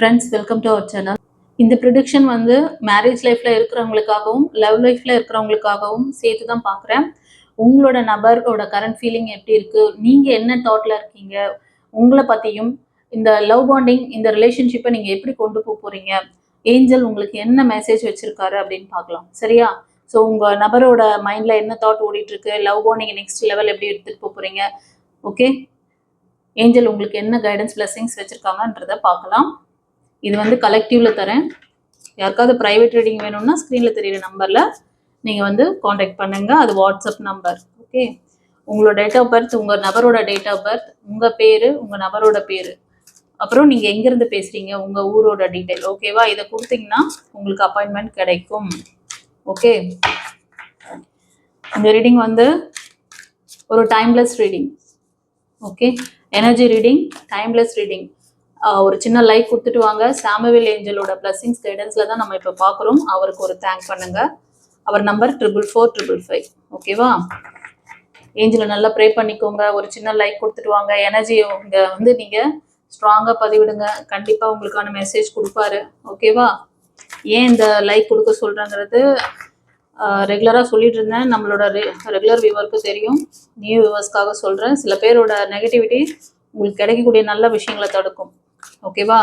Friends welcome to our channel இந்த prediction வந்து marriage லைஃப்பில் இருக்கிறவங்களுக்காகவும் லவ் லைஃப்பில் இருக்கிறவங்களுக்காகவும் சேர்த்து தான் பார்க்குறேன். உங்களோட நபரோட கரண்ட் ஃபீலிங் எப்படி இருக்குது நீங்கள் என்ன தாட்டில் இருக்கீங்க? உங்களை பற்றியும் இந்த லவ் பாண்டிங் இந்த ரிலேஷன்ஷிப்பை நீங்கள் எப்படி கொண்டு போக போகிறீங்க ஏஞ்சல் உங்களுக்கு என்ன மெசேஜ் வச்சுருக்காரு அப்படின்னு பார்க்கலாம். சரியா? ஸோ உங்கள் நபரோட மைண்டில் என்ன தாட் ஓடிட்டுருக்கு லவ் பாண்டிங் நெக்ஸ்ட் லெவல் எப்படி எடுத்துகிட்டு போக போகிறீங்க ஓகே ஏஞ்சல் உங்களுக்கு என்ன கைடன்ஸ் பிளெஸிங்ஸ் வச்சுருக்காங்கன்றதை பார்க்கலாம். இது வந்து கலெக்டிவ்ல தரேன். யாருக்காவது ப்ரைவேட் ரீடிங் வேணும்னா ஸ்க்ரீனில் தெரியுற நம்பரில் நீங்கள் வந்து காண்டாக்ட் பண்ணுங்க. அது வாட்ஸ்அப் நம்பர் ஓகே உங்களோட டேட் ஆஃப் பர்த் உங்கள் நபரோட டேட் ஆஃப் பர்த் உங்கள் பேர் உங்கள் நபரோட பேர். அப்புறம் நீங்கள் எங்கேருந்து பேசுகிறீங்க உங்கள் ஊரோட டீட்டெயில் ஓகேவா இதை கொடுத்தீங்கன்னா உங்களுக்கு அப்பாயின்மெண்ட் கிடைக்கும் ஓகே இந்த ரீடிங் வந்து ஒரு timeless reading okay energy reading timeless reading ஒரு சின்ன லைக் கொடுத்துட்டு வாங்க. சாமுவேல் ஏஞ்சலோட பிளஸிங்ஸ் கைடன்ஸில் தான் நம்ம இப்போ பார்க்குறோம். அவருக்கு ஒரு தேங்க் பண்ணுங்க. அவர் number triple four triple five ஓகேவா ஏஞ்சலை நல்லா ப்ரே பண்ணிக்கோங்க. ஒரு சின்ன லைக் கொடுத்துட்டு வாங்க. எனர்ஜி இங்கே வந்து நீங்கள் ஸ்ட்ராங்காக பதிவிடுங்க. கண்டிப்பாக உங்களுக்கான மெசேஜ் கொடுப்பாரு. ஓகேவா ஏன் இந்த லைக் கொடுக்க சொல்கிறேங்கிறது ரெகுலராக சொல்லிட்டு இருந்தேன். நம்மளோட ரெகுலர் வியூவருக்கு தெரியும். நியூ வியூவர்ஸ்க்காக சொல்கிறேன் சில பேரோட நெகட்டிவிட்டி உங்களுக்கு கிடைக்கக்கூடிய நல்ல விஷயங்களை தடுக்கும். ஓகேவா?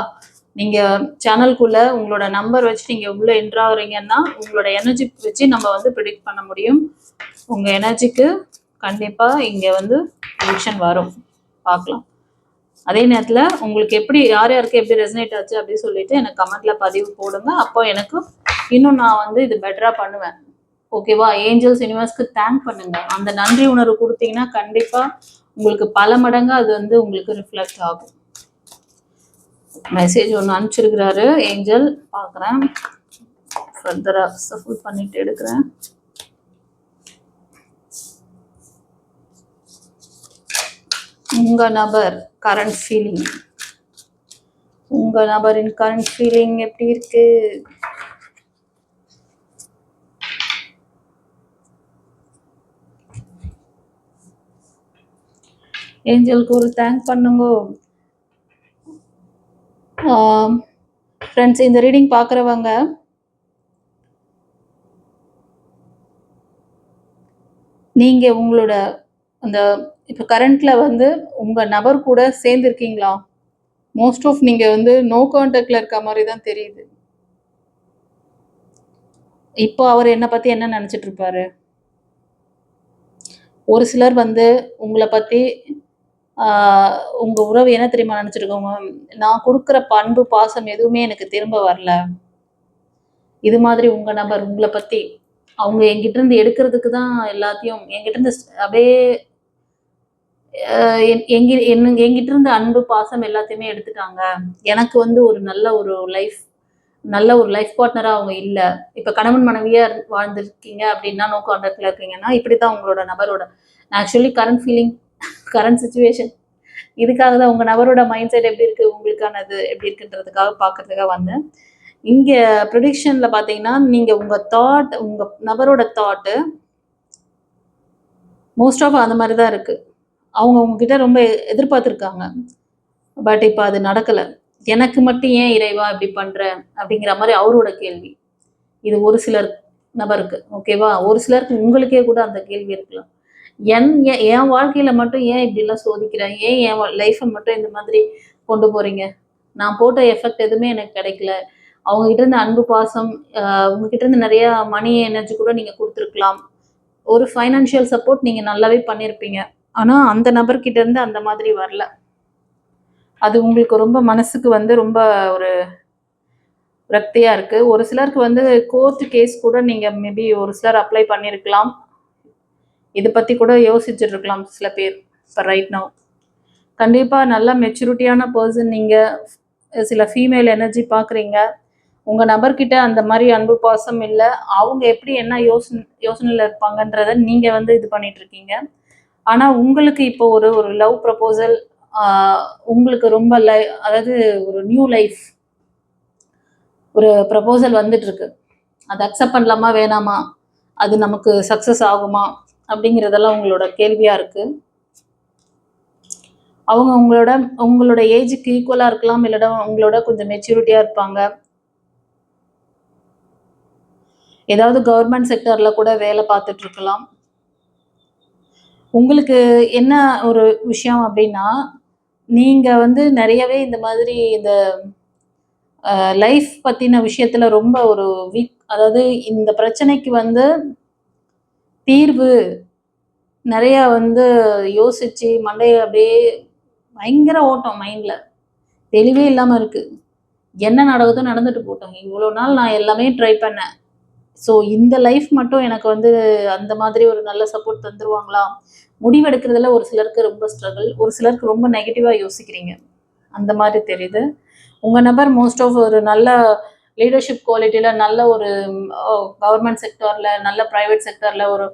நீங்கள் சேனல்குள்ள உங்களோட நம்பர் வச்சு நீங்கள் உள்ள என்ட்ரு ஆகுறீங்கன்னா உங்களோட எனர்ஜி வச்சு நம்ம வந்து ப்ரிடிக்ட் பண்ண முடியும். உங்கள் எனர்ஜிக்கு கண்டிப்பாக இங்கே வந்து ப்ரிடிக்ஷன் வரும். பார்க்கலாம். அதே நேரத்தில் உங்களுக்கு எப்படி யார் யாருக்கு எப்படி ரெசனேட் ஆச்சு அப்படின்னு சொல்லிட்டு எனக்கு கமெண்ட்ல பதிவு போடுங்க. அப்போ எனக்கு இன்னும் நான் வந்து இது பெட்டராக பண்ணுவேன். ஓகேவா? ஏஞ்சல்ஸ் யூனிவர்ஸ்க்கு தேங்க் பண்ணுங்க. அந்த நன்றி உணர்வு கொடுத்தீங்கன்னா கண்டிப்பாக உங்களுக்கு பல மடங்கு அது வந்து உங்களுக்கு ரிஃப்ளெக்ட் ஆகும். மெசேஜ் ஒன்று அனுப்பிச்சிருக்கிறாரு ஏஞ்சல் பார்க்குறேன் ஃபர்தராக சஃபுல் பண்ணிட்டு எடுக்கிறேன். உங்க நபர் கரண்ட் ஃபீலிங் உங்க நபரின் கரண்ட் ஃபீலிங் எப்படி இருக்கு? ஏஞ்சலுக்கு ஒரு தேங்க் பண்ணுங்க. ஃப்ரெண்ட்ஸ் இந்த ரீடிங் பார்க்குறவங்க நீங்கள் உங்களோட அந்த இப்போ கரண்ட்டில் வந்து உங்கள் நபர் கூட சேர்ந்துருக்கீங்களா? மோஸ்ட் ஆஃப் நீங்கள் வந்து நோ கான்டாக்டில் இருக்க மாதிரி தான் தெரியுது. இப்போ அவர் என்னை பற்றி என்ன நினச்சிட்ருப்பாரு ஒரு சிலர் வந்து உங்களை பற்றி உங்கள் உறவு என்ன தெரியுமா நினச்சிருக்கோங்க நான் கொடுக்குற பண்பு பாசம் எதுவுமே எனக்கு திரும்ப வரல. இது மாதிரி உங்கள் நபர் உங்களை பற்றி அவங்க என்கிட்ட இருந்து எடுக்கிறதுக்கு தான் எல்லாத்தையும் என்கிட்ட இருந்து அப்படியே எங்கி என்ன என்கிட்ட இருந்து அன்பு பாசம் எல்லாத்தையுமே எடுத்துட்டாங்க. எனக்கு வந்து ஒரு நல்ல ஒரு லைஃப் நல்ல ஒரு லைஃப் பார்ட்னரா அவங்க இல்லை. இப்போ கணவன் மனைவியா வாழ்ந்துருக்கீங்க அப்படின்னா நோ இருக்கீங்கன்னா இப்படி தான் உங்களோட நபரோட. Actually current feeling current situation இதுக்காக தான் உங்கள் நபரோட மைண்ட் செட் எப்படி இருக்குது உங்களுக்கானது எப்படி இருக்குன்றதுக்காக பார்க்கறதுக்காக வந்தேன். இங்கே ப்ரொடிக்ஷனில் பார்த்தீங்கன்னா நீங்கள் உங்கள் தாட் உங்கள் நபரோட தாட்டு மோஸ்ட் ஆஃப் அந்த மாதிரி தான் இருக்குது அவங்க உங்ககிட்ட ரொம்ப எதிர்பார்த்துருக்காங்க. பட் இப்போ அது நடக்கலை. எனக்கு மட்டும் ஏன் இறைவா இப்படி பண்ணுறேன் அப்படிங்கிற மாதிரி அவரோட கேள்வி. இது ஒரு சிலர் நபருக்கு ஓகேவா ஒரு சிலருக்கு உங்களுக்கே கூட அந்த கேள்வி இருக்கலாம். என் என் வாழ்க்கையில மட்டும் ஏன் இப்படிலாம் சோதிக்கிறேன்? ஏன் என் லைஃப்பை மட்டும் இந்த மாதிரி கொண்டு போறீங்க? நான் போட்ட எஃபெக்ட் எதுவுமே எனக்கு கிடைக்கல. அவங்க கிட்ட இருந்து அன்பு பாசம் உங்ககிட்ட இருந்து நிறைய மணி எனர்ஜி கூட நீங்க கொடுத்துருக்கலாம். ஒரு ஃபைனான்ஷியல் சப்போர்ட் நீங்க நல்லாவே பண்ணியிருப்பீங்க ஆனா அந்த நபர்கிட்ட இருந்து அந்த மாதிரி வரல. அது உங்களுக்கு ரொம்ப மனசுக்கு வந்து ரொம்ப ஒரு விரக்தியா இருக்கு. ஒரு சிலருக்கு வந்து கோர்ட் கேஸ் கூட நீங்க மேபி ஒரு சிலர் அப்ளை பண்ணியிருக்கலாம் இதை பற்றி கூட யோசிச்சுட்டு இருக்கலாம் சில பேர் இப்போ ரைட் நவ் கண்டிப்பாக நல்ல மெச்சூரிட்டியான பர்சன் நீங்கள் சில ஃபீமேல் எனர்ஜி பார்க்குறீங்க உங்கள் நபர்கிட்ட அந்த மாதிரி அன்பு பாசம் இல்லை. அவங்க எப்படி என்ன யோசனை யோசனையில் இருப்பாங்கன்றத நீங்கள் வந்து இது பண்ணிகிட்ருக்கீங்க இருக்கீங்க உங்களுக்கு இப்போ ஒரு ஒரு லவ் ப்ரப்போசல் உங்களுக்கு ரொம்ப லை அதாவது ஒரு நியூ லைஃப் ஒரு ப்ரப்போசல் வந்துட்டுருக்கு அதை அக்செப்ட் பண்ணலாமா வேணாமா? அது நமக்கு சக்ஸஸ் ஆகுமா? அப்படிங்கிறதெல்லாம் உங்களோட கேள்வியாக இருக்குது அவங்க உங்களோட உங்களோட ஏஜுக்கு ஈக்குவலாக இருக்கலாம் இல்லைனா உங்களோட கொஞ்சம் மெச்சூரிட்டியாக இருப்பாங்க. ஏதாவது கவர்மெண்ட் செக்டரில் கூட வேலை பார்த்துட்டு இருக்கலாம். உங்களுக்கு என்ன ஒரு விஷயம் அப்படின்னா நீங்கள் வந்து நிறையவே இந்த மாதிரி இந்த லைஃப் பற்றின விஷயத்தில் ரொம்ப ஒரு வீக் அதாவது இந்த பிரச்சனைக்கு வந்து தீர்வு நிறையா வந்து யோசிச்சு மண்டைய அப்படியே பயங்கர ஓட்டம் மைண்டில் தெளிவே இல்லாமல் இருக்குது என்ன நடக்குதோ நடந்துட்டு போட்டோம் இவ்வளோ நாள் நான் எல்லாமே ட்ரை பண்ணேன். ஸோ இந்த லைஃப் மட்டும் எனக்கு வந்து அந்த மாதிரி ஒரு நல்ல சப்போர்ட் தந்துருவாங்களா? முடிவெடுக்கிறதுல ஒரு சிலருக்கு ரொம்ப ஸ்ட்ரகிள் ஒரு சிலருக்கு ரொம்ப நெகட்டிவாக யோசிக்கிறீங்க. அந்த மாதிரி தெரியுது. உங்கள் நபர் மோஸ்ட் ஆஃப் ஒரு நல்ல லீடர்ஷிப் குவாலிட்டியில் நல்ல ஒரு கவர்மெண்ட் செக்டாரில் நல்ல ப்ரைவேட் செக்டாரில் ஒரு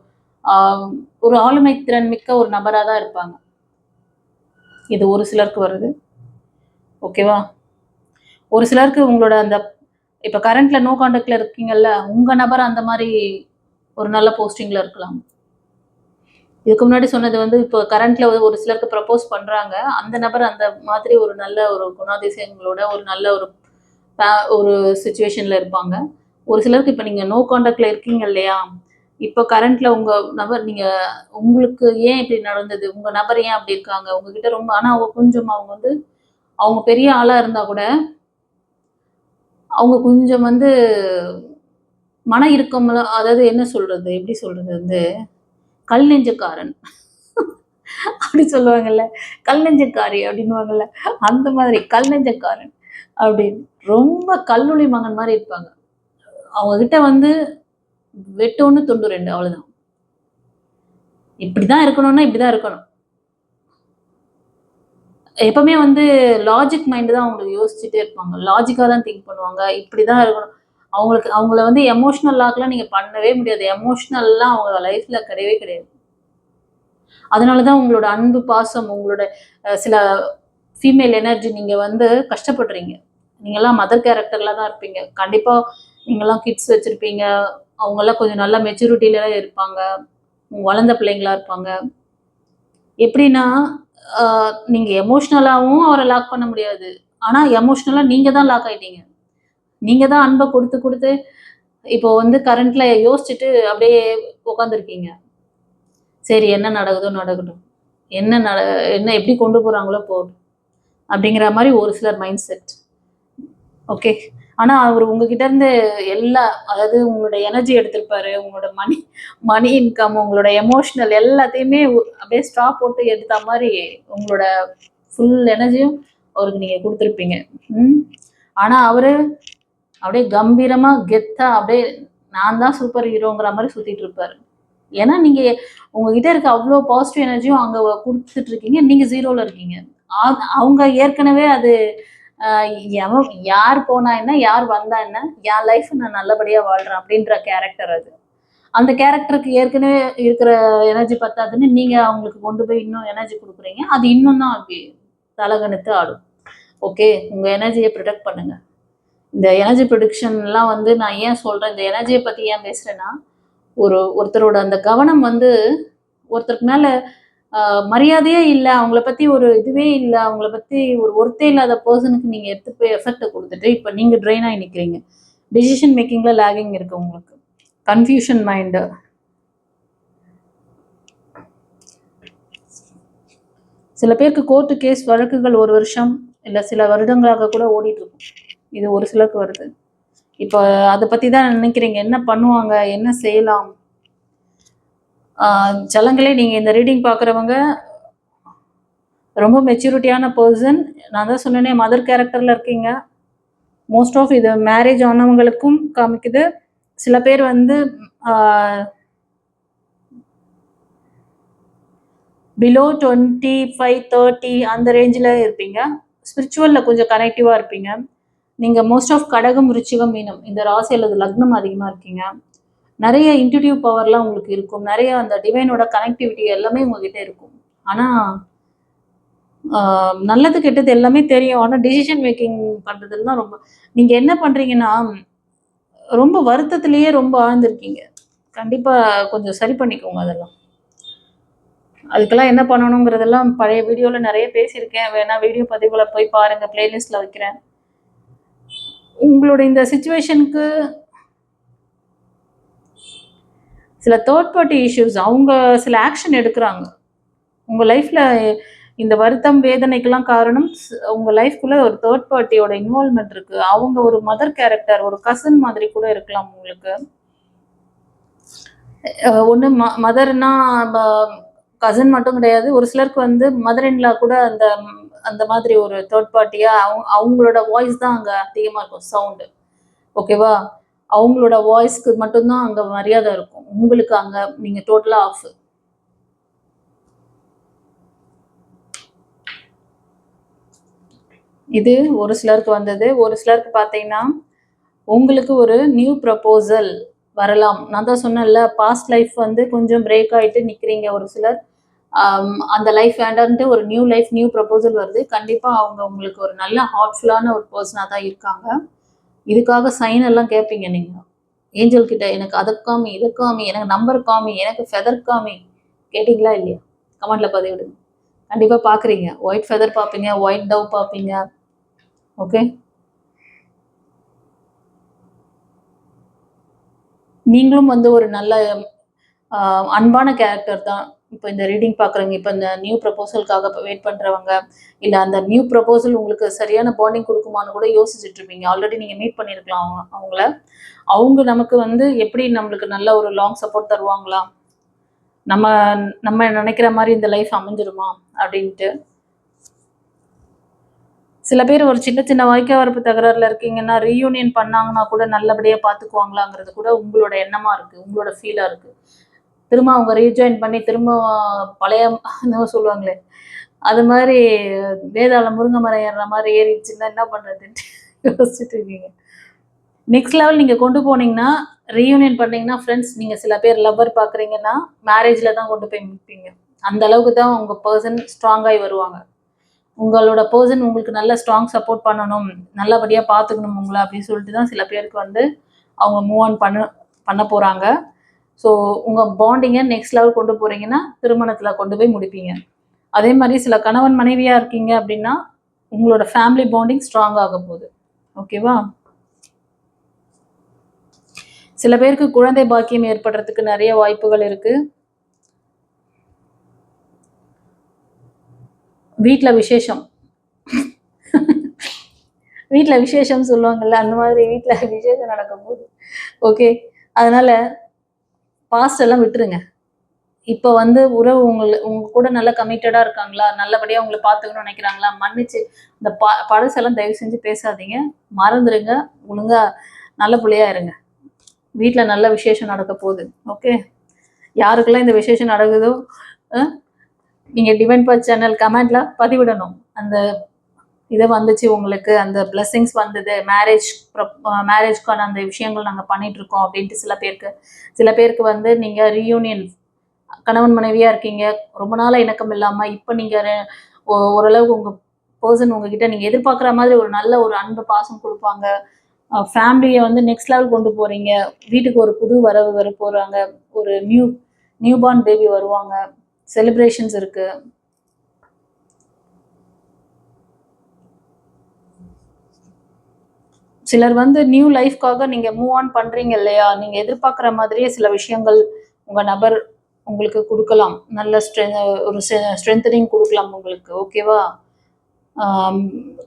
ஒரு ஆளுமை திறன் மிக்க ஒரு நபராக தான் இருப்பாங்க. இது ஒரு சிலருக்கு வருது. ஓகேவா ஒரு சிலருக்கு உங்களோட அந்த இப்போ கரண்ட்ல நோ காண்டாக்ட்ல இருக்கீங்கல்ல உங்கள் நபர் அந்த மாதிரி ஒரு நல்ல போஸ்டிங்கில் இருக்கலாம். இதுக்கு முன்னாடி சொன்னது வந்து இப்போ கரண்ட்ல ஒரு சிலருக்கு ப்ரப்போஸ் பண்ணுறாங்க அந்த நபர் அந்த மாதிரி ஒரு நல்ல ஒரு குணாதிசயங்களோட ஒரு நல்ல ஒரு ஒரு சுச்சுவேஷனில் இருப்பாங்க. ஒரு சிலருக்கு இப்போ நீங்கள் நோ காண்டாக்டில் இருக்கீங்க இல்லையா? இப்போ கரண்ட்ல உங்க நபர் நீங்க உங்களுக்கு ஏன் இப்படி நடந்தது? உங்க நபர் ஏன் அப்படி இருக்காங்க? உங்ககிட்ட ரொம்ப ஆனா அவங்க கொஞ்சம் அவங்க வந்து அவங்க பெரிய ஆளா இருந்தா கூட அவங்க கொஞ்சம் வந்து மன இறுக்கம் அதாவது என்ன சொல்றது? எப்படி சொல்றது வந்து கல் நெஞ்சக்காரன். அப்படி சொல்லுவாங்கல்ல. கல் நெஞ்சக்காரி அப்படின்னுவாங்கல்ல. அந்த மாதிரி கல் நெஞ்சக்காரன் அப்படின்னு. ரொம்ப கல்லுளி மகன் மாதிரி இருப்பாங்க. அவங்கக்கிட்ட வந்து வெட்டு ஒன்று துண்டு ரெண்டு அவ்வளவுதான். இப்படிதான் இருக்கணும்னா இப்படிதான் இருக்கணும். எப்பவுமே வந்து லாஜிக் மைண்டு தான் அவங்களுக்கு யோசிச்சுட்டே இருப்பாங்க. லாஜிக்காக தான் திங்க் பண்ணுவாங்க. இப்படிதான் இருக்கணும். அவங்களுக்கு அவங்கள வந்து எமோஷனல் நீங்கள் பண்ணவே முடியாது. எமோஷ்னல்லாம் அவங்க லைஃப்பில் கிடையவே கிடையாது. அதனாலதான் உங்களோட அன்பு பாசம் உங்களோட சில ஃபீமேல் எனர்ஜி நீங்கள் வந்து கஷ்டப்படுறீங்க. நீங்கள்லாம் மதர் கேரக்டரில் தான் இருப்பீங்க. கண்டிப்பாக நீங்களாம் கிட்ஸ் வச்சுருப்பீங்க. அவங்கெல்லாம் கொஞ்சம் நல்லா மெச்சூரிட்டியில இருப்பாங்க. வளர்ந்த பிள்ளைங்களா இருப்பாங்க. எப்படின்னா நீங்கள் எமோஷ்னலாகவும் அவரை லாக் பண்ண முடியாது. ஆனால் எமோஷ்னலாக நீங்கள் தான் லாக் ஆயிட்டீங்க. நீங்கள் தான் அன்பை கொடுத்து கொடுத்து இப்போ வந்து கரண்ட்ல யோசிச்சுட்டு அப்படியே உட்காந்துருக்கீங்க சரி என்ன நடக்குதோ நடக்கட்டும். என்ன நட என்ன எப்படி கொண்டு போகிறாங்களோ போகட்டும். அப்படிங்கிற மாதிரி ஒரு சிலர் மைண்ட் செட் ஓகே ஆனா அவர் உங்ககிட்ட இருந்து எல்லா அதாவது உங்களோட எனர்ஜி எடுத்திருப்பாரு உங்களோட மணி மணி இன்கம் உங்களோட எமோஷனல் எல்லாத்தையுமே அப்படியே ஸ்டாப் போட்டு எடுத்த மாதிரி உங்களோட ஃபுல் எனர்ஜியும் அவருக்கு நீங்க கொடுத்துருப்பீங்க. ம். ஆனா அவரு அப்படியே கம்பீரமா கெத்தா அப்படியே நான் தான் சூப்பர் ஹீரோங்கிற மாதிரி சுத்திட்டு இருப்பாரு. ஏன்னா நீங்க உங்ககிட்ட இருக்க அவ்வளோ பாசிட்டிவ் எனர்ஜியும் அங்க கொடுத்துட்டு இருக்கீங்க. நீங்க ஜீரோல இருக்கீங்க. ஆ- அவங்க ஏற்கனவே அது எவன் யார் போனா என்ன யார் வந்தா என்ன என் லைஃப் நான் நல்லபடியா வாழ்றேன் அப்படின்ற கேரக்டர் அது. அந்த கேரக்டருக்கு ஏற்கனவே இருக்கிற எனர்ஜி பத்தாதுன்னு நீங்க அவங்களுக்கு கொண்டு போய் இன்னும் எனர்ஜி கொடுக்குறீங்க. அது இன்னும் தான் அப்படி தலகணித்து ஆடும். ஓகே உங்க எனர்ஜியை ப்ரொடெக்ட் பண்ணுங்க. இந்த எனர்ஜி ப்ரொடக்ஷன்லாம் வந்து நான் ஏன் சொல்றேன்? இந்த எனர்ஜியை பத்தி ஏன் பேசுறேன்னா ஒரு ஒருத்தரோட அந்த கவனம் வந்து ஒருத்தருக்கு மேலே மரியாதையே இல்லை. அவங்கள பத்தி ஒரு இதுவே இல்லை. அவங்கள பத்தி ஒரு ஒருத்தே இல்லாத பர்சனுக்கு நீங்க எடுத்து போய் எஃபெக்டை கொடுத்துட்டு இப்போ நீங்க ட்ரெயின் ஆகி நிற்கிறீங்க டிசிஷன் மேக்கிங்ல லேகிங் இருக்கு உங்களுக்கு. கன்ஃபியூஷன் மைண்டு சில பேருக்கு கோர்ட்டு கேஸ் வழக்குகள் ஒரு வருஷம் இல்லை சில வருடங்களாக கூட ஓடிட்டு இருக்கும் இது ஒரு சிலருக்கு வருது. இப்போ அதை பத்தி தான் நினைக்கிறீங்க. என்ன பண்ணுவாங்க? என்ன செய்யலாம்? சலங்களே நீங்கள் இந்த ரீடிங் பார்க்குறவங்க ரொம்ப மெச்சூரிட்டியான பர்சன் நான் தான் சொன்னேனே மதர் கேரக்டரில் இருக்கீங்க. மோஸ்ட் ஆஃப் இது மேரேஜ் ஆனவங்களுக்கும் காமிக்குது. சில பேர் வந்து பிலோ டுவெண்ட்டி ஃபைவ் தேர்ட்டி அந்த ரேஞ்சில் இருப்பீங்க. ஸ்பிரிச்சுவலில் கொஞ்சம் கனெக்டிவாக இருப்பீங்க. நீங்கள் மோஸ்ட் ஆஃப் கடகம் ருச்சிகம் மீனம் இந்த ராசி அல்லது லக்னம் அதிகமாக இருக்கீங்க. நிறைய இன்டிடியூவ் பவர்லாம் உங்களுக்கு இருக்கும். நிறைய அந்த டிவைனோட கனெக்டிவிட்டி எல்லாமே உங்ககிட்ட இருக்கும். ஆனால் நல்லது கெட்டது எல்லாமே தெரியும். ஆனால் டிசிஷன் மேக்கிங் பண்ணுறதுல தான் ரொம்ப நீங்கள் என்ன பண்ணுறீங்கன்னா ரொம்ப வருத்தத்திலேயே ரொம்ப ஆழ்ந்திருக்கீங்க. கண்டிப்பாக கொஞ்சம் சரி பண்ணிக்கோங்க அதெல்லாம். அதுக்கெல்லாம் என்ன பண்ணணுங்கிறதெல்லாம் பழைய வீடியோவில் நிறைய பேசியிருக்கேன். வேணா வீடியோ பதிவுகளை போய் பாருங்கள் பிளேலிஸ்ட்டில் வைக்கிறேன். உங்களோட இந்த சுச்சுவேஷனுக்கு சில தேர்ட் பார்ட்டி இஷ்யூஸ் அவங்க சில ஆக்ஷன் எடுக்கிறாங்க. உங்கள் லைஃப்பில் இந்த வருத்தம் வேதனைக்கெல்லாம் காரணம் உங்கள் லைஃப்குள்ளே ஒரு தேர்ட் பார்ட்டியோட இன்வால்மெண்ட் இருக்கு. அவங்க ஒரு மதர் கேரக்டர் ஒரு கசன் மாதிரி கூட இருக்கலாம் உங்களுக்கு. ஒன்று ம மதர்னா கசன் மட்டும் கிடையாது. ஒரு சிலருக்கு வந்து மதர் இன்லா கூட அந்த அந்த மாதிரி ஒரு தேர்ட் பார்ட்டியா அவங்க அவங்களோட வாய்ஸ் தான் அங்கே அதிகமாக இருக்கும் சவுண்டு ஓகேவா அவங்களோட வாய்ஸ்க்கு மட்டும்தான் அங்கே மரியாதை இருக்கும். உங்களுக்கு அங்கே நீங்கள் டோட்டலாக ஆஃப் இது ஒரு சிலருக்கு வந்தது. ஒரு சிலருக்கு பார்த்தீங்கன்னா உங்களுக்கு ஒரு நியூ ப்ரப்போசல் வரலாம். நான் தான் சொன்னேன்ல பாஸ்ட் லைஃப் வந்து கொஞ்சம் பிரேக் ஆகிட்டு நிற்கிறீங்க ஒரு சிலர். அந்த லைஃப் வேண்டான்ட்டு ஒரு நியூ லைஃப் நியூ ப்ரப்போசல் வருது. கண்டிப்பாக அவங்க உங்களுக்கு ஒரு நல்ல ஹார்ட்ஃபுல்லான ஒரு பர்சனாக தான் இருக்காங்க. இதுக்காக சைன் எல்லாம் கேட்பீங்க நீங்கள் ஏஞ்சல் கிட்ட எனக்கு அதை காமி இதை காமி எனக்கு நம்பர் காமி எனக்கு ஃபெதர் காமி. கேட்டிங்களா இல்லையா? கமெண்ட்ல பதிவிடுங்க. கண்டிப்பாக பார்க்குறீங்க ஒயிட் ஃபெதர் பார்ப்பீங்க ஒயிட் டவ் பார்ப்பீங்க ஓகே நீங்களும் வந்து ஒரு நல்ல அன்பான கேரக்டர் தான். இப்போ இந்த ரீடிங் பார்க்குறவங்க இப்போ இந்த நியூ ப்ரப்போசலுக்காக வெயிட் பண்ணுறவங்க இல்லை அந்த நியூ ப்ரப்போசல் உங்களுக்கு சரியான பாண்டிங் கொடுக்குமான்னு கூட யோசிச்சுட்டு இருப்பீங்க. ஆல்ரெடி நீங்கள் மீட் பண்ணியிருக்கலாம் அவங்க அவங்கள. அவங்க நமக்கு வந்து எப்படி நம்மளுக்கு நல்ல ஒரு லாங் சப்போர்ட் தருவாங்களா? நம்ம நம்ம நினைக்கிற மாதிரி இந்த லைஃப் அமைஞ்சிருமா? அப்படின்ட்டு. சில பேர் ஒரு சின்ன சின்ன வாய்க்கா வரப்பு தகராறுல இருக்கீங்கன்னா ரீயூனியன் பண்ணாங்கன்னா கூட நல்லபடியாக பார்த்துக்குவாங்களாங்கிறது கூட உங்களோட எண்ணமாக இருக்கு உங்களோட ஃபீலாக இருக்கு. திரும்ப அவங்க ரீஜாயின் பண்ணி திரும்ப பழைய சொல்லுவாங்களே அது மாதிரி வேதாள முருங்கை மரம் ஏறுற மாதிரி ஏறிடுச்சுன்னா என்ன பண்ணுறதுன்ட்டு யோசிச்சுட்டு இருக்கீங்க. நெக்ஸ்ட் லெவல் நீங்கள் கொண்டு போனீங்கன்னா ரீயூனியன் பண்ணீங்கன்னா ஃப்ரெண்ட்ஸ் நீங்கள் சில பேர் லவ்வர் பார்க்குறீங்கன்னா மேரேஜில் தான் கொண்டு போய் முடிப்பீங்க அந்த அளவுக்கு தான் உங்கள் பர்சன் ஸ்ட்ராங்காகி வருவாங்க. உங்களோட பர்சன் உங்களுக்கு நல்ல ஸ்ட்ராங் சப்போர்ட் பண்ணணும் நல்லபடியாக பார்த்துக்கணும் உங்களை அப்படின்னு சொல்லிட்டு தான் சில பேருக்கு வந்து அவங்க மூவ் ஆன் பண்ண பண்ண போகிறாங்க ஸோ உங்கள் பாண்டிங்கை நெக்ஸ்ட் லெவல் கொண்டு போகிறீங்கன்னா திருமணத்தில் கொண்டு போய் முடிப்பீங்க. அதே மாதிரி சில கணவன் மனைவியாக இருக்கீங்க அப்படின்னா உங்களோட ஃபேமிலி பாண்டிங் ஸ்ட்ராங் ஆக போகுது. ஓகேவா சில பேருக்கு குழந்தை பாக்கியம் ஏற்படுறதுக்கு நிறைய வாய்ப்புகள் இருக்கு. வீட்டில் விசேஷம். வீட்டில் விசேஷம் சொல்லுவாங்கல்ல அந்த மாதிரி வீட்டில் விசேஷம் நடக்கும் போது ஓகே அதனால பாஸ்ட் எல்லாம் விட்டுருங்க. இப்போ வந்து உறவு உங்களை உங்க கூட நல்லா கமிட்டடாக இருக்காங்களா? நல்லபடியாக உங்களை பார்த்துக்கணும்னு நினைக்கிறாங்களா? மன்னிச்சு இந்த ப பழசெல்லாம் தயவு செஞ்சு பேசாதீங்க. மறந்துடுங்க ஒழுங்கா நல்ல பிள்ளையா இருங்க. வீட்டில் நல்ல விசேஷம் நடக்க போகுது. ஓகே யாருக்கெல்லாம் இந்த விசேஷம் நடக்குதோ நீங்கள் டிவைன் பர்த் சேனல் கமெண்ட்ல பதிவிடணும். அந்த இது வந்துச்சு உங்களுக்கு அந்த பிளெஸிங்ஸ் வந்தது மேரேஜ் மேரேஜ்க்கான அந்த விஷயங்கள் நாங்கள் பண்ணிகிட்ருக்கோம் அப்படின்ட்டு சில பேருக்கு. சில பேருக்கு வந்து நீங்கள் ரீயூனியன் கணவன் மனைவியாக இருக்கீங்க ரொம்ப நாளாக இணக்கம் இல்லாமல் இப்போ நீங்கள் ஓரளவுக்கு உங்கள் பர்சன் உங்ககிட்ட நீங்கள் எதிர்பார்க்குற மாதிரி ஒரு நல்ல ஒரு அன்பு பாசம் கொடுப்பாங்க. ஃபேமிலியை வந்து நெக்ஸ்ட் லெவல் கொண்டு போகிறீங்க வீட்டுக்கு ஒரு புது வரவு வர போகிறாங்க ஒரு நியூ நியூ பார்ன் பேபி வருவாங்க. செலிப்ரேஷன்ஸ் இருக்குது சிலர் வந்து நியூ லைஃப்காக நீங்க மூவ் ஆன் பண்றீங்க இல்லையா? நீங்க எதிர்பார்க்குற மாதிரியே சில விஷயங்கள் உங்க நபர் உங்களுக்கு கொடுக்கலாம். நல்ல ஸ்ட்ரெ ஒரு ஸ்ட்ரென்தனிங் கொடுக்கலாம் உங்களுக்கு. ஓகேவா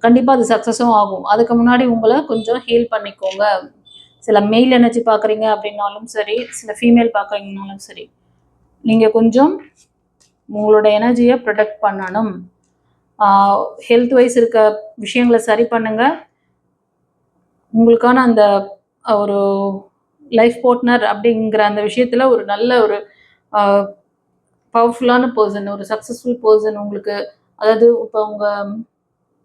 கண்டிப்பா அது சக்ஸஸும் ஆகும். அதுக்கு முன்னாடி உங்களை கொஞ்சம் ஹீல் பண்ணிக்கோங்க. சில மெயில் எனர்ஜி பார்க்குறீங்க அப்படின்னாலும் சரி சில ஃபீமேல் பார்க்குறீங்கனாலும் சரி நீங்கள் கொஞ்சம் உங்களோட எனர்ஜியை ப்ரொடெக்ட் பண்ணணும். ஹெல்த் வைஸ் இருக்க விஷயங்களை சரி பண்ணுங்கள் உங்களுக்கான அந்த ஒரு லைஃப் பார்ட்னர் அப்படிங்கிற அந்த விஷயத்தில் ஒரு நல்ல ஒரு பவர்ஃபுல்லான பர்சன் ஒரு சக்ஸஸ்ஃபுல் பர்சன் உங்களுக்கு அதாவது இப்போ உங்கள்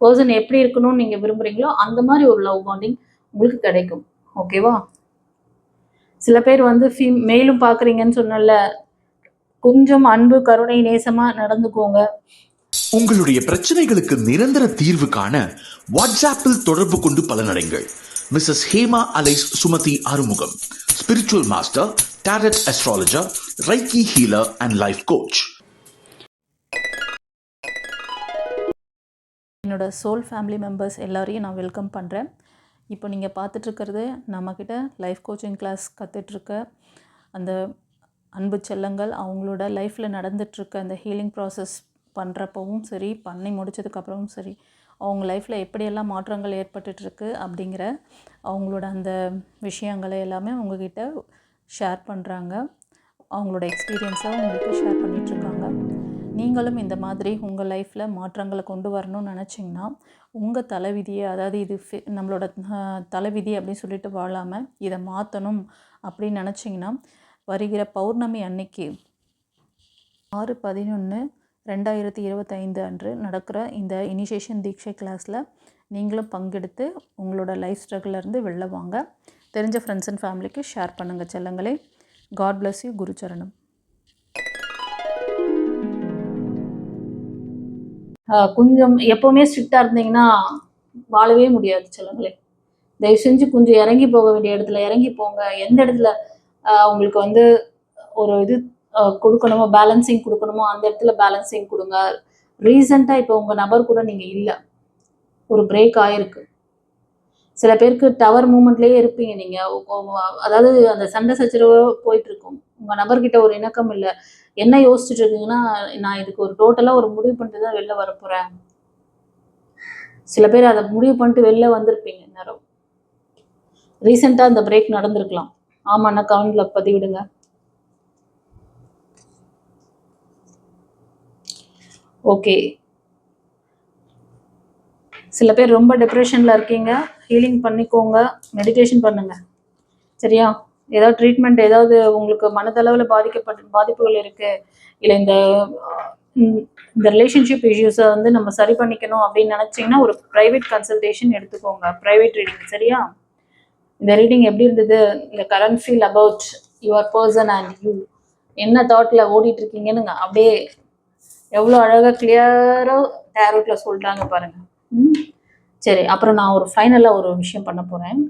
பர்சன் எப்படி இருக்கணும்னு நீங்கள் விரும்புகிறீங்களோ அந்த மாதிரி ஒரு லவ் பாண்டிங் உங்களுக்கு கிடைக்கும். ஓகேவா சில பேர் வந்து ஃபீ மெயிலும் பார்க்குறீங்கன்னு சொன்னல கொஞ்சம் அன்பு கருணை நேசமாக நடந்துக்கோங்க. உங்களுடைய பிரச்சனைகளுக்கு நிரந்தர தீர்வு காண வாட்ஸ்அப்பில் தொடர்பு கொண்டு பலனடைங்கள். Mrs Hema alias Sumathi Arumugam. Spiritual master tarot astrologer reiki healer and life coach என்னோட சோல் ஃபேமிலி மெம்பர்ஸ் எல்லாரையும் நான் வெல்கம் பண்ணுறேன் இப்போ நீங்கள் பார்த்துட்ருக்கிறது நம்மக்கிட்ட லைஃப் கோச்சிங் கிளாஸ் கற்றுட்ருக்க அந்த அன்பு செல்லங்கள் அவங்களோட லைஃப்பில் நடந்துகிட்ருக்க அந்த ஹீலிங் ப்ராசஸ் பண்ணுறப்பவும் சரி பண்ணி முடித்ததுக்கப்புறமும் சரி அவங்க லைஃப்பில் எப்படியெல்லாம் மாற்றங்கள் ஏற்பட்டுட்ருக்கு அப்படிங்கிற அவங்களோட அந்த விஷயங்களை எல்லாமே அவங்கக்கிட்ட ஷேர் பண்ணுறாங்க அவங்களோட எக்ஸ்பீரியன்ஸை அவங்களுக்கு ஷேர் பண்ணிகிட்ருக்காங்க நீங்களும் இந்த மாதிரி உங்கள் லைஃப்பில் மாற்றங்களை கொண்டு வரணும்னு நினச்சிங்கன்னா உங்கள் தலைவிதியை அதாவது இது நம்மளோட தலைவிதி அப்படின்னு சொல்லிட்டு வாழாமல் இதை மாற்றணும் அப்படின்னு நினச்சிங்கன்னா வருகிற பௌர்ணமி அன்னைக்கு ஆறு பதினொன்று ரெண்டாயிரத்தி இருபத்தைந்து அன்று நடக்கிற இந்த இனிஷியேஷன் தீட்சை கிளாஸில் நீங்களும் பங்கெடுத்து உங்களோட லைஃப் ஸ்ட்ரகிள்லேருந்து வெளில வாங்க. தெரிஞ்ச ஃப்ரெண்ட்ஸ் அண்ட் ஃபேமிலிக்கு ஷேர் பண்ணுங்கள் செல்லங்களே. காட் பிளஸ் யூ குருச்சரணம். கொஞ்சம் எப்போவுமே ஸ்ட்ரிக்டாக இருந்தீங்கன்னா வாழவே முடியாது செல்லங்களே. தயவு செஞ்சு கொஞ்சம் இறங்கி போக வேண்டிய இடத்துல இறங்கி போங்க. எந்த இடத்துல உங்களுக்கு வந்து ஒரு இது கொடுக்கணுமோ பேலன்சிங் கொடுக்கணுமோ அந்த இடத்துல பேலன்சிங் கொடுங்க. ரீசெண்டாக இப்போ உங்கள் நபர் கூட நீங்கள் இல்லை. ஒரு பிரேக் ஆயிருக்கு. சில பேருக்கு டவர் மூமெண்ட்லேயே இருப்பீங்க நீங்கள் அதாவது அந்த சண்டை சச்சரவோ போயிட்டுருக்கும். உங்கள் நபர்கிட்ட ஒரு இணக்கம் இல்லை. என்ன யோசிச்சுட்டு இருக்கீங்கன்னா நான் இதுக்கு ஒரு டோட்டலாக ஒரு முடிவு பண்ணிட்டு தான் வெளில வரப்போகிறேன் சில பேர் அதை முடிவு பண்ணிட்டு வெளில வந்திருப்பீங்க நேரம் ரீசெண்டாக அந்த பிரேக் நடந்திருக்கலாம். ஆமாண்ணா கவுண்டில் பதிவிடுங்க. ஓகே சில பேர் ரொம்ப டிப்ரெஷனில் இருக்கீங்க. ஹீலிங் பண்ணிக்கோங்க. மெடிடேஷன் பண்ணுங்க. சரியா? ஏதாவது ட்ரீட்மெண்ட் ஏதாவது உங்களுக்கு மனதளவில் பாதிக்கப்பட்ட பாதிப்புகள் இருக்குது இல்லை இந்த இந்த- இந்த ரிலேஷன்ஷிப் இஷ்யூஸை வந்து நம்ம சரி பண்ணிக்கணும் அப்படின்னு நினச்சிங்கன்னா ஒரு ப்ரைவேட் கன்சல்டேஷன் எடுத்துக்கோங்க. ப்ரைவேட் ரீடிங் சரியா? இந்த ரீடிங் எப்படி இருந்தது? இந்த current feel about your person and you என்ன தாட்டில் ஓடிட்டு இருக்கீங்கன்னு அப்படியே எவ்வளோ அழகாக கிளியராக டேரோட்டில் சொல்லிட்டாங்க பாருங்க. ம். சரி அப்புறம் நான் ஒரு ஃபைனலாக ஒரு விஷயம் பண்ண போகிறேன்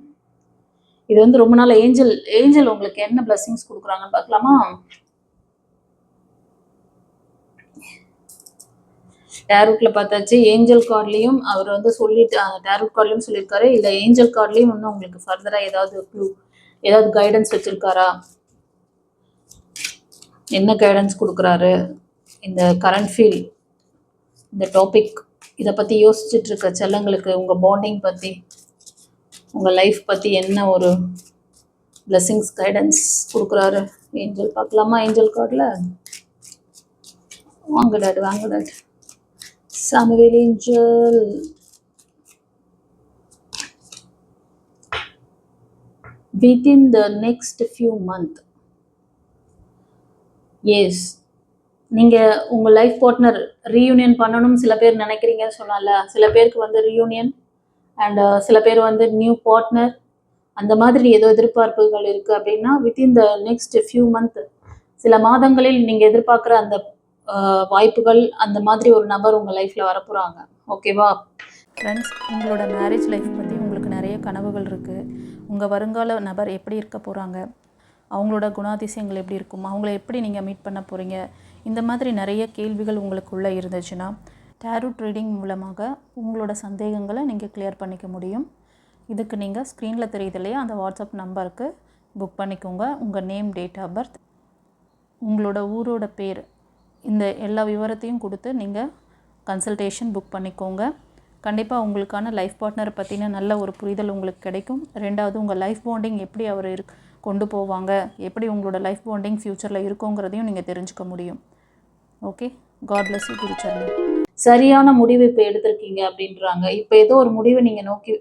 இது வந்து ரொம்ப நாள் ஏஞ்சல் ஏஞ்சல் உங்களுக்கு என்ன blessings கொடுக்குறாங்கன்னு பார்க்கலாமா? டேரூட்ல பார்த்தாச்சு ஏஞ்சல் கார்ட்லேயும் அவர் வந்து சொல்லிட்டு டேரூட் கார்ட்லேயும் சொல்லியிருக்காரு. இல்லை ஏஞ்சல் கார்ட்லேயும் இன்னும் உங்களுக்கு ஃபர்தராக ஏதாவது க்ளூ ஏதாவது கைடன்ஸ் வச்சிருக்காரா? என்ன கைடன்ஸ் கொடுக்குறாரு? இந்த கரண்ட் ஃபீல் இந்த டாபிக் இதை பற்றி யோசிச்சுட்டு இருக்க செல்லங்களுக்கு உங்கள் பாண்டிங் பற்றி உங்கள் லைஃப் பற்றி என்ன ஒரு பிளெஸ்ஸிங்ஸ் கைடன்ஸ் கொடுக்குறாரு? ஏஞ்சல் பார்க்கலாமா ஏஞ்சல் கார்டில் வாங்க டாட் வாங்க dot Samuel angel within the next few months நீங்கள் உங்கள் லைஃப் பார்ட்னர் ரீயூனியன் பண்ணணும் சில பேர் நினைக்கிறீங்கன்னு சொன்னால சில பேருக்கு வந்து ரீயூனியன் அண்ட் சில பேர் வந்து நியூ பார்ட்னர் அந்த மாதிரி ஏதோ எதிர்பார்ப்புகள் இருக்குது அப்படின்னா within the next few month சில மாதங்களில் நீங்கள் எதிர்பார்க்குற அந்த வாய்ப்புகள் அந்த மாதிரி ஒரு நபர் உங்கள் லைஃப்பில் வரப்போகிறாங்க ஓகேவா ஃப்ரெண்ட்ஸ் உங்களோட மேரேஜ் லைஃப் பற்றி உங்களுக்கு நிறைய கனவுகள் இருக்குது உங்கள் வருங்கால நபர் எப்படி இருக்க போகிறாங்க அவங்களோட குணாதிசயங்கள் எப்படி இருக்கும்? அவங்கள எப்படி நீங்கள் மீட் பண்ண போகிறீங்க இந்த மாதிரி நிறைய கேள்விகள் உங்களுக்குள்ளே இருந்துச்சுன்னா டேரூட் ரீடிங் மூலமாக உங்களோட சந்தேகங்களை நீங்கள் கிளியர் பண்ணிக்க முடியும். இதுக்கு நீங்கள் ஸ்க்ரீனில் தெரியுது இல்லையா? அந்த வாட்ஸ்அப் நம்பருக்கு புக் பண்ணிக்கோங்க. உங்கள் நேம் டேட் ஆஃப் பர்த் உங்களோட ஊரோட பேர் இந்த எல்லா விவரத்தையும் கொடுத்து நீங்கள் கன்சல்டேஷன் புக் பண்ணிக்கோங்க. கண்டிப்பாக உங்களுக்கான லைஃப் பார்ட்னரை பற்றின நல்ல ஒரு புரிதல் உங்களுக்கு கிடைக்கும். ரெண்டாவது உங்கள் லைஃப் பாண்டிங் எப்படி அவர் இருக் கொண்டு போவாங்க. எப்படி உங்களோட லைஃப் பாண்டிங் ஃப்யூச்சரில் இருக்குங்கிறதையும் நீங்கள் தெரிஞ்சுக்க முடியும். ஓகே காட் பிளஸ் யூ குருச்சரணம் சரியான முடிவு இப்போ எடுத்திருக்கீங்க அப்படின்றாங்க. இப்போ ஏதோ ஒரு முடிவை நீங்கள் நோக்கி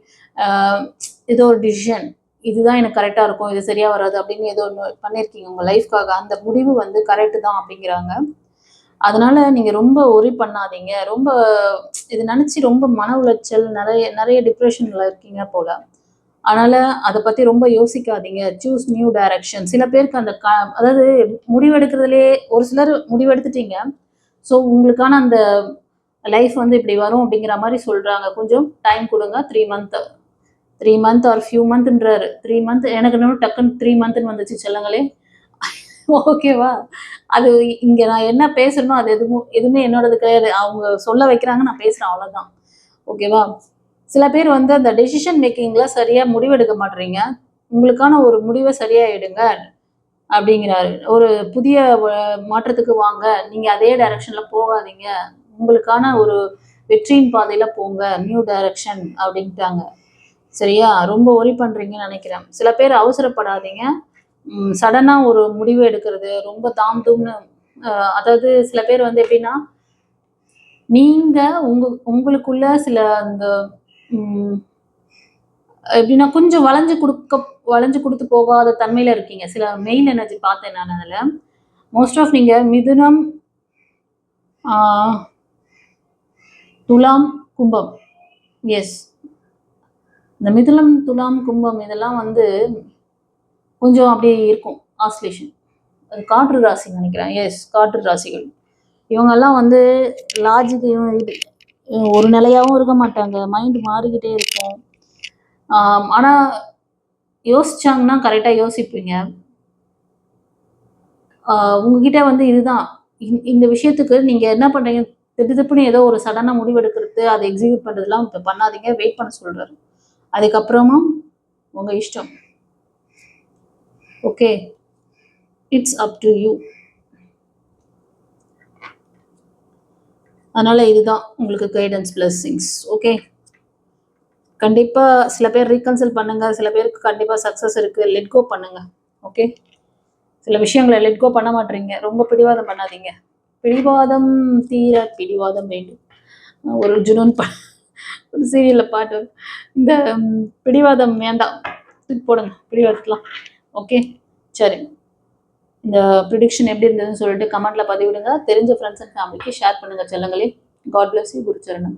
ஏதோ ஒரு டிசிஷன் இதுதான் எனக்கு கரெக்டாக இருக்கும் இது சரியாக வராது அப்படின்னு ஏதோ ஒன்று பண்ணியிருக்கீங்க உங்கள் லைஃப்காக அந்த முடிவு வந்து கரெக்டு தான் அப்படிங்கிறாங்க. அதனால நீங்கள் ரொம்ப ஒரி பண்ணாதீங்க. ரொம்ப இது நினச்சி ரொம்ப மன உளைச்சல் நிறைய நிறைய டிப்ரெஷனில் இருக்கீங்க போல். அதனால அதை பற்றி ரொம்ப யோசிக்காதீங்க. சூஸ் நியூ டைரக்ஷன் சில பேருக்கு அந்த க அதாவது முடிவெடுக்கிறதுலே ஒரு சிலர் முடிவெடுத்துட்டீங்க. ஸோ உங்களுக்கான அந்த லைஃப் வந்து இப்படி வரும் அப்படிங்கிற மாதிரி சொல்கிறாங்க கொஞ்சம் டைம் கொடுங்க. Three month three month or few மந்த்ன்றாரு three month எனக்கு இன்னும் டக்குன்னு த்ரீ மந்த்னு வந்துச்சு சொல்லுங்களே. ஓகேவா அது இங்கே நான் என்ன பேசணும் அது எதுவும் எதுவுமே என்னோடது கிடையாது. அவங்க சொல்ல வைக்கிறாங்க நான் பேசுகிறேன் அவ்வளோதான் ஓகேவா சில பேர் வந்து அந்த டெசிஷன் மேக்கிங்கில் சரியாக முடிவெடுக்க மாட்டுறீங்க உங்களுக்கான ஒரு முடிவை சரியாக எடுங்க அப்படிங்கிறாரு. ஒரு புதிய மாற்றத்துக்கு வாங்க. நீங்கள் அதே டைரக்ஷனில் போகாதீங்க. உங்களுக்கான ஒரு வெற்றியின் பாதையில் போங்க. நியூ டைரக்ஷன் அப்படின்ட்டாங்க. சரியா? ரொம்ப ஒரி பண்ணுறீங்கன்னு நினைக்கிறேன். சில பேர் அவசரப்படாதீங்க. சடனாக ஒரு முடிவு எடுக்கிறது ரொம்ப தாம் தூம்னு அதாவது சில பேர் வந்து எப்படின்னா நீங்கள் உங்க உங்களுக்குள்ள சில அந்த எப்படின்னா கொஞ்சம் வளைஞ்சு கொடுக்க வளைஞ்சு கொடுத்து போகாத தன்மையில இருக்கீங்க. சில மெயில் எனர்ஜி பார்த்தேன் நான் அதில் மோஸ்ட் ஆஃப் நீங்க மிதுனம் துலாம் கும்பம். எஸ் இந்த மிதுனம் துலாம் கும்பம் இதெல்லாம் வந்து கொஞ்சம் அப்படியே இருக்கும் ஆஸ்லேஷன் அது காற்று ராசி நினைக்கிறேன். எஸ் காற்று ராசிகள். இவங்கெல்லாம் வந்து லாஜிக் இது ஒரு நிலையாகவும் இருக்க மாட்டாங்க. மைண்ட் மாறிக்கிட்டே இருக்கும். ஆனால் யோசிச்சாங்கன்னா கரெக்டாக யோசிப்பீங்க. உங்ககிட்ட வந்து இதுதான். இந்த- விஷயத்துக்கு நீங்கள் என்ன பண்றீங்க? திடுதிப்புன்னு ஏதோ ஒரு சடனாக முடிவெடுக்கிறது அதை எக்ஸிக்யூட் பண்ணுறதுலாம் இப்போ பண்ணாதீங்க. வெயிட் பண்ண சொல்கிறாரு அதுக்கப்புறமா உங்கள் இஷ்டம். Okay it's up to you அதனால இதுதான் உங்களுக்கு கைடன்ஸ் பிளஸ்ஸிங்ஸ் ஓகே கண்டிப்பாக சில பேர் ரீகன்சல் பண்ணுங்க சில பேருக்கு கண்டிப்பாக சக்ஸஸ் இருக்கு லெட் கோ பண்ணுங்க ஓகே சில விஷயங்களை லெட் கோ பண்ண மாட்டீங்க ரொம்ப பிடிவாதம் பண்ணாதீங்க. பிடிவாதம் தீர பிடிவாதம் வேண்டும். ஒரு ஜுனூன் பா ஒரு சீரியலில் பாட்டு இந்த பிடிவாதம் வேண்டாம் போடுங்க பிடிவாதத்துலாம் ஓகே சரி. இந்த ப்ரிடிக்ஷன் எப்படி இருந்ததுன்னு சொல்லிட்டு கமெண்ட்ல பதிவிடுங்க. தெரிஞ்ச ஃப்ரெண்ட்ஸ் அண்ட் ஃபேமிலிக்கு ஷேர் பண்ணுங்க செல்லங்களே. God bless you குருச்சரணம்.